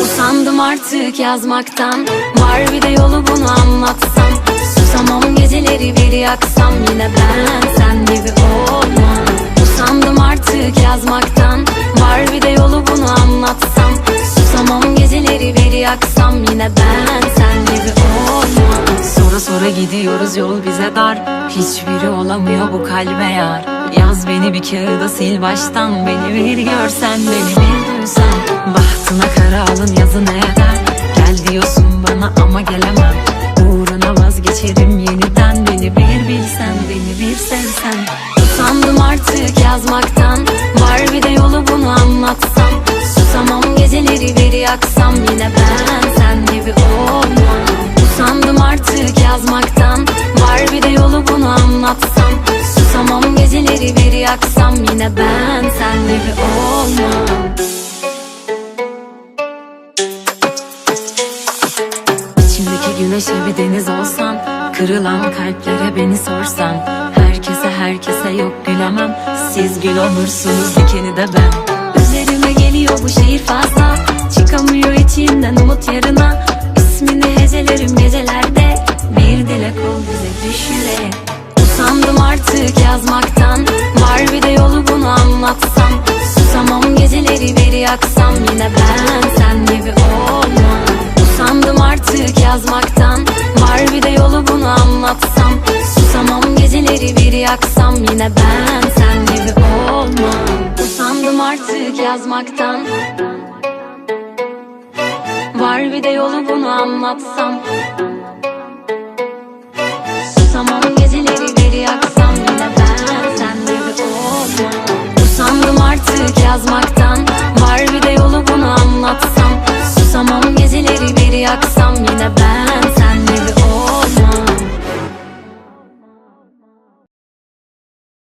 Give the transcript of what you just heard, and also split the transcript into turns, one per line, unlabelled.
Usandım artık yazmaktan. Var bir de yolu bunu anlatsam. Susamam geceleri bir yaksam. Yine ben sen gibi olmam. Usandım artık yazmaktan. Var bir de yolu bunu anlatsam. Susamam geceleri bir yaksam. Yine ben sen gibi olmam. Sonra sonra gidiyoruz yol bize dar. Hiçbiri olamıyor bu kalbe yar. Yaz beni bir kağıda sil baştan. Beni bir görsen beni bir duysan. Bahtına kara alın yazı ne eder? Gel diyorsun bana ama gelemem. Uğruna vazgeçerim yeniden. Beni bir bilsen beni bir sevsen. Usandım artık yazmaktan. Var bir de yolu bunu anlatsam Ben sen gibi olmam. İçimdeki güneşe bir deniz olsan Kırılan kalplere beni sorsan Herkese herkese yok gülemem. Siz gül olursunuz dikeni de ben. Üzerime geliyor bu şehir fazla Çıkamıyor içimden umut yarına. İsmini hecelerim gecelerde Bir dilek ol bize düş yüreğe Usandım artık yazmaktan. Var bir de yolu bunu anlatsam. Susamam geceleri bir yaksam Yine ben sen gibi olmam. Usandım artık yazmaktan. Var bir de yolu bunu anlatsam. Susamam geceleri bir yaksam Yine ben sen gibi olmam. Usandım artık yazmaktan. Var bir de yolu bunu anlatsam yazmaktan Var bir de yolu bunu anlatsam. Susamam geceleri bir yaksam yine ben